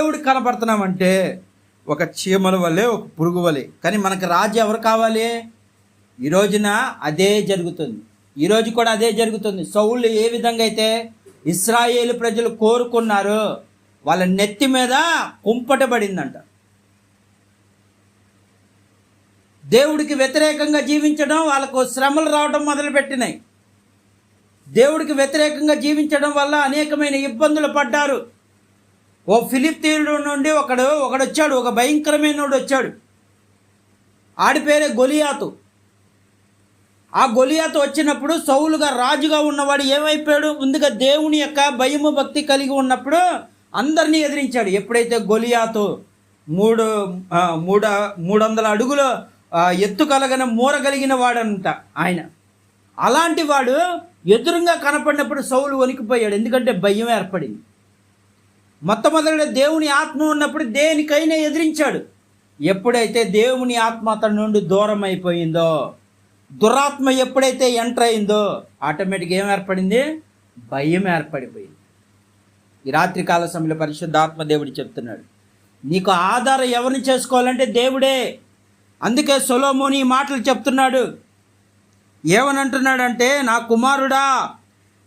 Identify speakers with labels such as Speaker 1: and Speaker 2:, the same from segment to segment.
Speaker 1: దేవుడికి కనపడుతున్నామంటే ఒక చీమల వలె ఒక పురుగు వలె. కానీ మనకు రాజు ఎవరు కావాలి? ఈ రోజున అదే జరుగుతుంది. ఈరోజు కూడా అదే జరుగుతుంది. సౌళ్ళు ఏ విధంగా అయితే ఇస్రాయేల్ ప్రజలు కోరుకున్నారో వాళ్ళ నెత్తి మీద కుంపటబడిందంట. దేవుడికి వ్యతిరేకంగా జీవించడం వాళ్ళకు శ్రమలు రావడం మొదలుపెట్టినాయి. దేవుడికి వ్యతిరేకంగా జీవించడం వల్ల అనేకమైన ఇబ్బందులు పడ్డారు. ఓ ఫిలిప్తీయుడు నుండి ఒకడు ఒకడు వచ్చాడు ఒక భయంకరమైన వచ్చాడు. ఆడి పేరే గొలియాతు. ఆ గొలియాతు వచ్చినప్పుడు సౌలుగా రాజుగా ఉన్నవాడు ఏమైపోయాడు? ముందుగా దేవుని యొక్క భయము భక్తి కలిగి ఉన్నప్పుడు అందరినీ ఎదిరించాడు. ఎప్పుడైతే గొలియాతు మూడు మూడ మూడు మూడు వందల అడుగులు ఎత్తు కలగన మూర కలిగిన వాడంట ఆయన. అలాంటి వాడు ఎదురుగా కనపడినప్పుడు సౌలు వణికిపోయాడు. ఎందుకంటే భయం ఏర్పడింది. మొట్టమొదటి దేవుని ఆత్మ ఉన్నప్పుడు దేనికైనా ఎదిరించాడు. ఎప్పుడైతే దేవుని ఆత్మ అతని నుండి దూరం అయిపోయిందో దురాత్మ ఎప్పుడైతే ఎంటర్ అయిందో ఆటోమేటిక్గా ఏం ఏర్పడింది? భయం ఏర్పడిపోయింది. ఈ రాత్రి కాల సమయంలో పరిశుద్ధాత్మ దేవుడు చెప్తున్నాడు నీకు ఆధారం ఎవరిని చేసుకోవాలంటే దేవుడే. అందుకే సొలోమోని ఈ మాటలు చెప్తున్నాడు. ఏమనంటున్నాడంటే నా కుమారుడా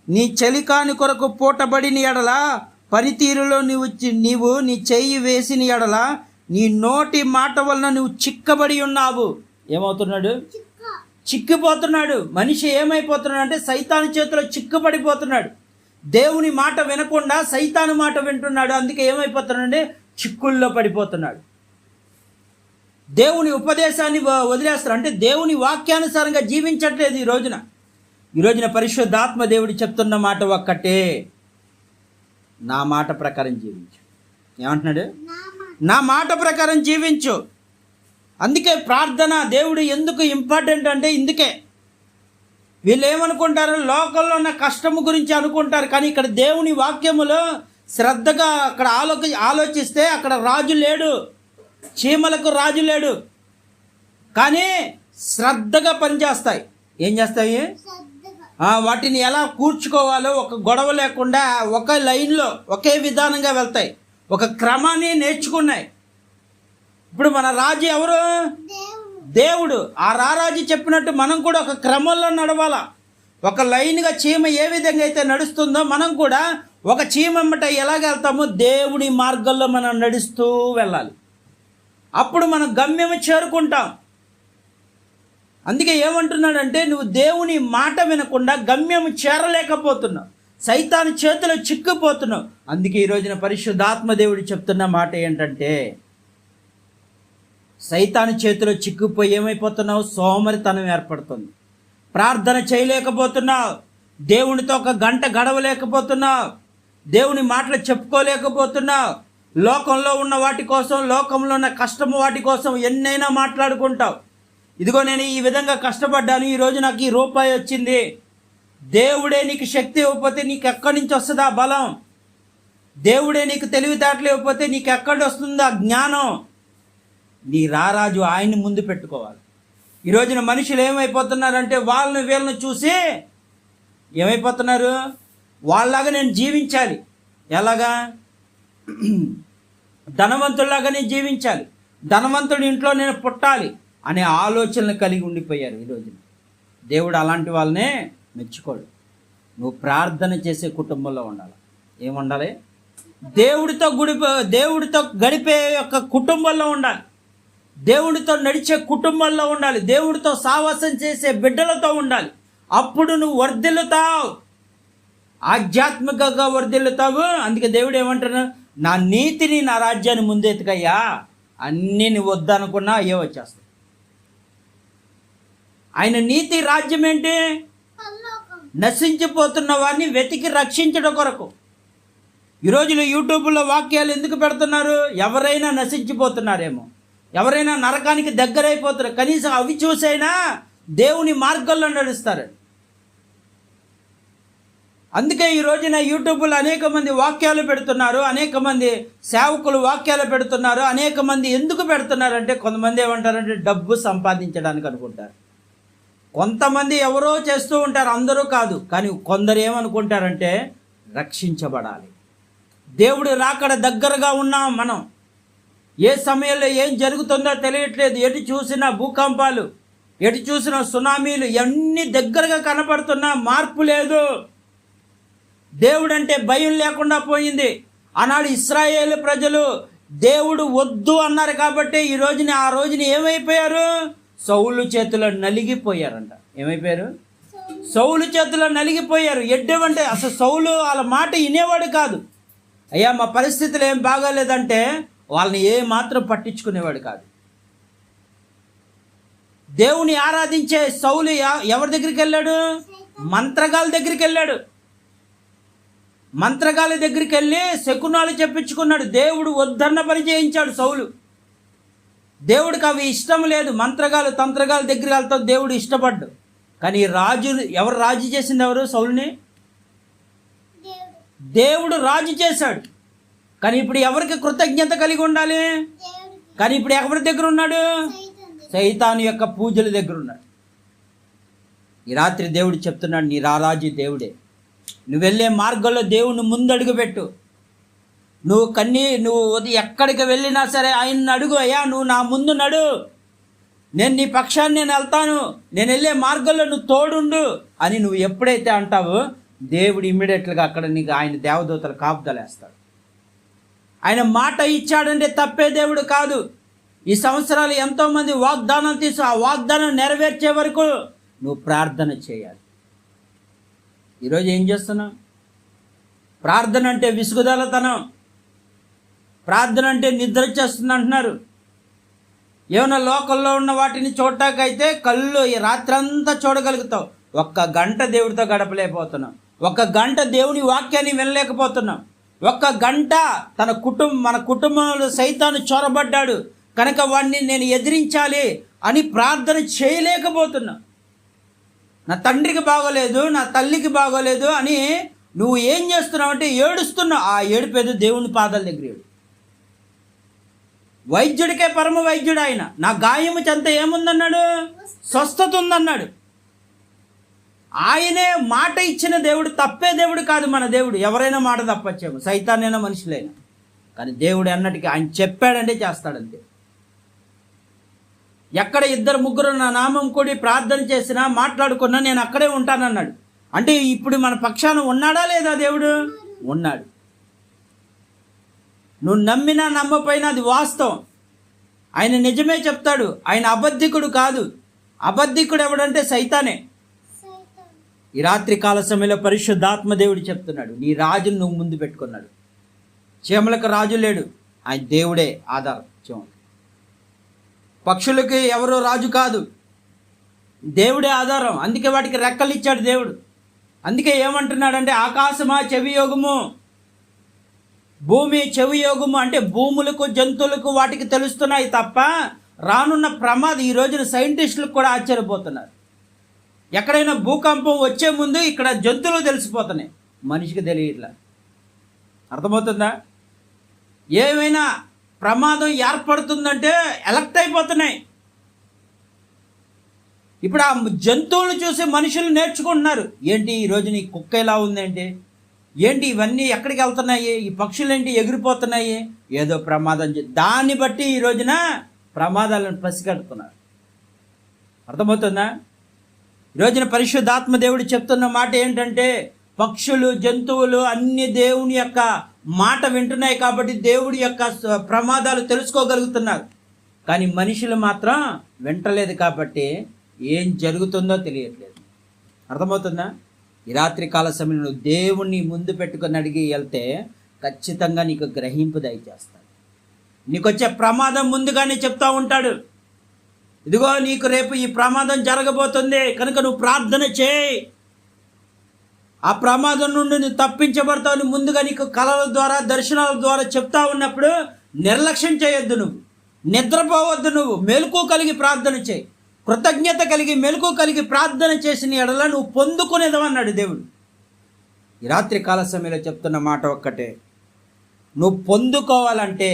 Speaker 1: నీ చలికాని కొరకు పూటబడిన ఎడల పనితీరులో నీవు నీవు నీ చెయ్యి వేసిన ఎడల నీ నోటి మాట వలన నువ్వు చిక్కబడి ఉన్నావు. ఏమవుతున్నాడు? చిక్కిపోతున్నాడు. మనిషి ఏమైపోతున్నాడు అంటే సైతాను చేతిలో చిక్కుపడిపోతున్నాడు దేవుని మాట వినకుండా సైతాను మాట వింటున్నాడు. అందుకే ఏమైపోతున్నాడు చిక్కుల్లో పడిపోతున్నాడు. దేవుని ఉపదేశాన్ని వదిలేస్తారు. అంటే దేవుని వాక్యానుసారంగా జీవించట్లేదు ఈ రోజున. ఈ రోజున పరిశుద్ధాత్మ దేవుడు చెప్తున్న మాట ఒక్కటే. నా మాట ప్రకారం జీవించు. ఏమంటున్నాడు? నా మాట. ప్రకారం జీవించు. అందుకే ప్రార్థన దేవుడు ఎందుకు ఇంపార్టెంట్ అంటే ఇందుకే. వీళ్ళు ఏమనుకుంటారు? లోకంలో ఉన్న కష్టము గురించి అనుకుంటారు కానీ ఇక్కడ దేవుని వాక్యములో శ్రద్ధగా అక్కడ ఆలోకి ఆలోచిస్తే అక్కడ రాజు లేడు. చీమలకు రాజు లేడు. కానీ శ్రద్ధగా పనిచేస్తాయి. ఏం చేస్తాయి? వాటిని ఎలా కూర్చుకోవాలో ఒక గొడవ లేకుండా ఒక లైన్లో ఒకే విధానంగా వెళ్తాయి. ఒక క్రమాన్ని నేర్చుకున్నాయి. ఇప్పుడు మన రాజు ఎవరు? దేవుడు. ఆ రారాజు చెప్పినట్టు మనం కూడా ఒక క్రమంలో నడవాలా. ఒక లైన్గా చీమ ఏ విధంగా అయితే నడుస్తుందో మనం కూడా ఒక చీమమ్మట ఎలాగ వెళ్తామో దేవుడి మార్గంలో మనం నడుస్తూ వెళ్ళాలి. అప్పుడు మనం గమ్యం చేరుకుంటాం. అందుకే ఏమంటున్నాడంటే నువ్వు దేవుని మాట వినకుండా గమ్యం చేరలేకపోతున్నావు. సైతాను చేతిలో చిక్కుపోతున్నావు. అందుకే ఈ రోజున పరిశుద్ధాత్మ దేవుడు చెప్తున్న మాట ఏంటంటే సైతాను చేతిలో చిక్కుపోయి ఏమైపోతున్నావు? సోమరితనం ఏర్పడుతుంది. ప్రార్థన చేయలేకపోతున్నావు. దేవునితో ఒక గంట గడవలేకపోతున్నావు. దేవుని మాటలు చెప్పుకోలేకపోతున్నావు. లోకంలో ఉన్న వాటి కోసం లోకంలో ఉన్న కష్టము వాటి కోసం ఎన్నైనా మాట్లాడుకుంటావు. ఇదిగో నేను ఈ విధంగా కష్టపడ్డాను ఈరోజు నాకు ఈ రూపాయి వచ్చింది. దేవుడే నీకు శక్తి ఇవ్వకపోతే నీకు ఎక్కడి నుంచి వస్తుందా బలం? దేవుడే నీకు తెలివితేటలు ఇవ్వకపోతే నీకు ఎక్కడి వస్తుందా జ్ఞానం? నీ రారాజు ఆయన్ని ముందు పెట్టుకోవాలి. ఈ రోజున మనుషులు ఏమైపోతున్నారంటే వాళ్ళని వీళ్ళని చూసి ఏమైపోతున్నారు? వాళ్ళలాగా నేను జీవించాలి. ఎలాగా? ధనవంతుడిలాగా నేను జీవించాలి. ధనవంతుడి ఇంట్లో నేను పుట్టాలి. అనే ఆలోచనలు కలిగి ఉండిపోయారు ఈరోజు దేవుడు అలాంటి వాళ్ళనే మెచ్చుకోడు. నువ్వు ప్రార్థన చేసే కుటుంబంలో ఉండాలి. ఏముండాలి దేవుడితో గుడి దేవుడితో గడిపే యొక్క కుటుంబంలో ఉండాలి. దేవుడితో నడిచే కుటుంబంలో ఉండాలి. దేవుడితో సావాసం చేసే బిడ్డలతో ఉండాలి. అప్పుడు నువ్వు వర్ధిల్లుతావు. ఆధ్యాత్మికంగా వర్ధిల్లుతావు. అందుకే దేవుడు ఏమంటారు నా నీతిని నా రాజ్యాన్ని ముందెత్తుకయ్యా. అన్నీ నువ్వు వద్దనుకున్నా అయ్యే వచ్చేస్తావు ఆయన నీతి రాజ్యం ఏంటి? నశించిపోతున్న వారిని వెతికి రక్షించడం కొరకు. ఈ రోజున యూట్యూబ్లో వాక్యాలు ఎందుకు పెడుతున్నారు? ఎవరైనా నశించిపోతున్నారేమో. ఎవరైనా నరకానికి దగ్గరైపోతున్నారు కనీసం అవి చూసైనా దేవుని మార్గంలో నడుస్తారు. అందుకే ఈ రోజున యూట్యూబ్లో అనేక మంది వాక్యాలు పెడుతున్నారు. అనేక మంది సేవకులు వాక్యాలు పెడుతున్నారు. అనేక మంది ఎందుకు పెడుతున్నారు అంటే కొంతమంది ఏమంటారంటే డబ్బు సంపాదించడానికి అనుకుంటారు. కొంతమంది ఎవరో చేస్తూ ఉంటారు అందరూ కాదు. కానీ కొందరు ఏమనుకుంటారంటే రక్షించబడాలి. దేవుడు రాకడ దగ్గరగా ఉన్నాం మనం. ఏ సమయంలో ఏం జరుగుతుందో తెలియట్లేదు. ఎటు చూసినా భూకంపాలు ఎటు చూసినా సునామీలు ఇవన్నీ దగ్గరగా కనపడుతున్నా మార్పు లేదు. దేవుడు అంటే భయం లేకుండా పోయింది. ఆనాడు ఇస్రాయేల్ ప్రజలు దేవుడు వద్దు అన్నారు కాబట్టి ఈ రోజున ఆ రోజున ఏమైపోయారు? సౌలు చేతిలో నలిగిపోయారంట. ఏమైపోయారు? సౌలు చేతిలో నలిగిపోయారు. ఎడ్డవంటే అసలు సౌలు వాళ్ళ మాట వినేవాడు కాదు. అయ్యా మా పరిస్థితులు ఏం బాగాలేదంటే వాళ్ళని ఏ మాత్రం పట్టించుకునేవాడు కాదు. దేవుని ఆరాధించే సౌలు ఎ- ఎవరి దగ్గరికి వెళ్ళాడు? మంత్రగాల దగ్గరికి వెళ్ళాడు. మంత్రగాల దగ్గరికి వెళ్ళి శకునాలు చెప్పించుకున్నాడు. దేవుడు వద్దన్న పని చేయించాడు సౌలు. దేవుడికి అవి ఇష్టం లేదు. మంత్రగాలు తంత్రగాల దగ్గరికి వెళ్తాం దేవుడు ఇష్టపడ్డు. కానీ రాజు ఎవరు రాజు చేసింది ఎవరు? సౌలుని? దేవుడు రాజు చేశాడు. కానీ ఇప్పుడు ఎవరికి కృతజ్ఞత కలిగి ఉండాలి? కానీ ఇప్పుడు ఎవరి దగ్గర ఉన్నాడు? సైతాను యొక్క పూజల దగ్గర ఉన్నాడు. ఈ రాత్రి దేవుడు చెప్తున్నాడు నీ రారాజు దేవుడే. నువ్వు వెళ్ళే మార్గంలో దేవుడిని ముందడుగు పెట్టు. నువ్వు కన్నీ నువ్వు ఎక్కడికి వెళ్ళినా సరే ఆయన్ని అడుగు అయ్యా నువ్వు నా ముందు నడు. నేను నీ పక్షాన్ని నేను వెళ్తాను. నేను వెళ్ళే మార్గంలో నువ్వు తోడుండు అని నువ్వు ఎప్పుడైతే అంటావో దేవుడు ఇమ్మీడియట్గా అక్కడ నీకు ఆయన దేవదూతలు కాపుదలేస్తాడు. ఆయన మాట ఇచ్చాడంటే తప్పే దేవుడు కాదు. ఈ సంవత్సరాలు ఎంతోమంది వాగ్దానం తీసు ఆ వాగ్దానం నెరవేర్చే వరకు నువ్వు ప్రార్థన చేయాలి. ఈరోజు ఏం చేస్తున్నావు? ప్రార్థన అంటే విసుగుదలతనం. ప్రార్థన అంటే నిద్ర చేస్తుంది అంటున్నారు. ఏమైనా లోకల్లో ఉన్న వాటిని చూడటాకైతే కళ్ళు ఈ రాత్రంతా చూడగలుగుతావు. ఒక్క గంట దేవుడితో గడపలేకపోతున్నాం ఒక్క గంట దేవుని వాక్యాన్ని వినలేకపోతున్నాం ఒక్క గంట తన కుటుంబం మన కుటుంబంలో సైతాన్ని చొరబడ్డాడు. కనుక వాడిని నేను ఎదిరించాలి అని ప్రార్థన చేయలేకపోతున్నా నా తండ్రికి బాగోలేదు నా తల్లికి బాగోలేదు అని నువ్వు ఏం చేస్తున్నావు అంటే ఏడుస్తున్నావు. ఆ ఏడుపేదో దేవుని పాదాల దగ్గర ఏడు. వైద్యుడికే పరమ వైద్యుడు ఆయన. నా గాయము చెంత ఏముందన్నాడు? స్వస్థత ఉందన్నాడు ఆయనే మాట ఇచ్చిన దేవుడు తప్పే దేవుడు కాదు మన దేవుడు. ఎవరైనా మాట తప్పచ్చేమో. సైతానైనా మనుషులైనా. కానీ దేవుడు అన్నటికీ ఆయన చెప్పాడంటే చేస్తాడంతే. ఎక్కడ ఇద్దరు ముగ్గురు నా నామం కూడి ప్రార్థన చేసినా మాట్లాడుకున్నా నేను అక్కడే ఉంటానన్నాడు. అంటే ఇప్పుడు మన పక్షాన ఉన్నాడా లేదా దేవుడు? ఉన్నాడు. నువ్వు నమ్మినా నమ్మపోయినా అది వాస్తవం. ఆయన నిజమే చెప్తాడు. ఆయన అబద్ధికుడు కాదు. అబద్ధికుడు ఎవడంటే సైతానే. ఈ రాత్రి కాల సమయంలో పరిశుద్ధాత్మ దేవుడు చెప్తున్నాడు. నీ రాజును నువ్వు ముందు పెట్టుకున్నాడు. చీమలకు రాజు లేడు. ఆయన దేవుడే ఆధారం. చీమలు. పక్షులకి ఎవరో రాజు కాదు. దేవుడే ఆధారం. అందుకే వాటికి రెక్కలు ఇచ్చాడు దేవుడు. అందుకే ఏమంటున్నాడంటే ఆకాశమా చెవి యోగము భూమి చెవి యోగము అంటే భూములకు జంతువులకు వాటికి తెలుస్తున్నాయి తప్ప రానున్న ప్రమాదం ఈ రోజున సైంటిస్టులకు కూడా ఆశ్చర్యపోతున్నారు. ఎక్కడైనా భూకంపం వచ్చే ముందు ఇక్కడ జంతువులు తెలిసిపోతున్నాయి. మనిషికి తెలియట్లా. అర్థమవుతుందా? ఏమైనా ప్రమాదం ఏర్పడుతుందంటే ఎలక్ట్ అయిపోతున్నాయి. ఇప్పుడు ఆ జంతువులు చూసి మనుషులు నేర్చుకుంటున్నారు. ఏంటి ఈ రోజున నీ కుక్క ఎలా ఉందేంటి? ఏంటి ఇవన్నీ ఎక్కడికి వెళ్తున్నాయి? ఈ పక్షులు ఏంటి ఎగిరిపోతున్నాయి? ఏదో ప్రమాదం చే- దాన్ని బట్టి ఈ రోజున ప్రమాదాలను పసిగడుతున్నారు. అర్థమవుతుందా? ఈ రోజున పరిశుద్ధాత్మ దేవుడు చెప్తున్న మాట ఏంటంటే పక్షులు జంతువులు అన్ని దేవుని యొక్క మాట వింటున్నాయి కాబట్టి దేవుడి యొక్క ప్రమాదాలు తెలుసుకోగలుగుతున్నారు. కానీ మనుషులు మాత్రం వింటలేదు కాబట్టి ఏం జరుగుతుందో తెలియట్లేదు. అర్థమవుతుందా? ఈ రాత్రి కాల సమయంలో నువ్వు దేవుణ్ణి ముందు పెట్టుకొని అడిగి వెళ్తే ఖచ్చితంగా నీకు గ్రహింపు దయచేస్తాడు. నీకు వచ్చే ప్రమాదం ముందుగానే చెప్తా ఉంటాడు. ఇదిగో నీకు రేపు ఈ ప్రమాదం జరగబోతుంది. కనుక నువ్వు ప్రార్థన చేయి. ఆ ప్రమాదం నుండి నువ్వు తప్పించబడతావు ముందుగా నీకు కళల ద్వారా దర్శనాల ద్వారా చెప్తా ఉన్నప్పుడు నిర్లక్ష్యం చేయొద్దు నువ్వు. నిద్రపోవద్దు నువ్వు. మేలుకో కలిగి ప్రార్థన చేయి. కృతజ్ఞత కలిగి మెలకు కలిగి ప్రార్థన చేసిన ఎడల నువ్వు పొందుకునేదవన్నాడు దేవుడు. ఈ రాత్రి కాల సమయంలో చెప్తున్న మాట ఒక్కటే. నువ్వు పొందుకోవాలంటే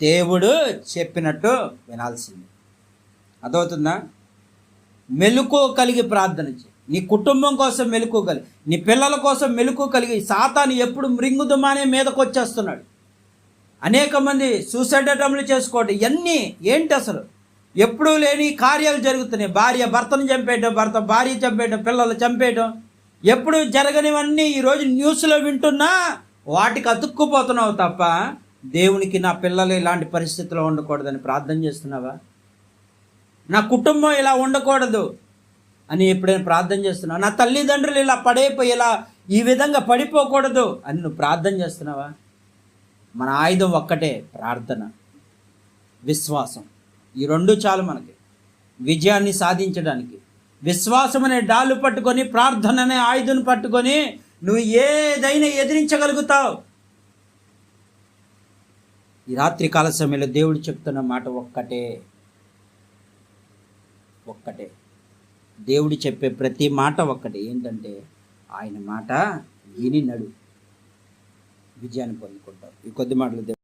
Speaker 1: దేవుడు చెప్పినట్టు వినాల్సింది. అదవుతుందా మెలకు కలిగి ప్రార్థన చేయి. నీ కుటుంబం కోసం మెలకు కలిగి నీ పిల్లల కోసం మెలకు కలిగి సాతాను ఎప్పుడు మృంగుదుమానే మీదకు వచ్చేస్తున్నాడు అనేక మంది సూసైడ్ అటెంప్ట్లు చేసుకోవడం ఇవన్నీ ఏంటి అసలు? ఎప్పుడూ లేని కార్యాలు జరుగుతున్నాయి. భార్య భర్తను చంపేయడం భర్త భార్య చంపేయడం పిల్లలు చంపేయటం. ఎప్పుడు జరగనివన్నీ ఈరోజు న్యూస్లో వింటున్నా వాటికి అతుక్కుపోతున్నావు తప్ప దేవునికి నా పిల్లలు ఇలాంటి పరిస్థితిలో ఉండకూడదని ప్రార్థన చేస్తున్నావా? నా కుటుంబం ఇలా ఉండకూడదు అని ఎప్పుడైనా ప్రార్థన చేస్తున్నావు? నా తల్లిదండ్రులు ఇలా పడైపోయి ఇలా ఈ విధంగా పడిపోకూడదు అని నువ్వు ప్రార్థన చేస్తున్నావా? మన ఆయుధం ఒక్కటే ప్రార్థన విశ్వాసం. ఈ రెండు చాలు మనకి. విజయాన్ని సాధించడానికి. విశ్వాసం అనే డాలు పట్టుకొని ప్రార్థన అనే ఆయుధను పట్టుకొని నువ్వు ఏదైనా ఎదిరించగలుగుతావు. ఈ రాత్రి కాల సమయంలో దేవుడు చెప్తున్న మాట ఒక్కటే. ఒక్కటే. దేవుడు చెప్పే ప్రతి మాట ఒక్కటే. ఏంటంటే ఆయన మాట విని నడు. విజయాన్ని పొందుకుంటావు. ఈ కొద్ది మాటలు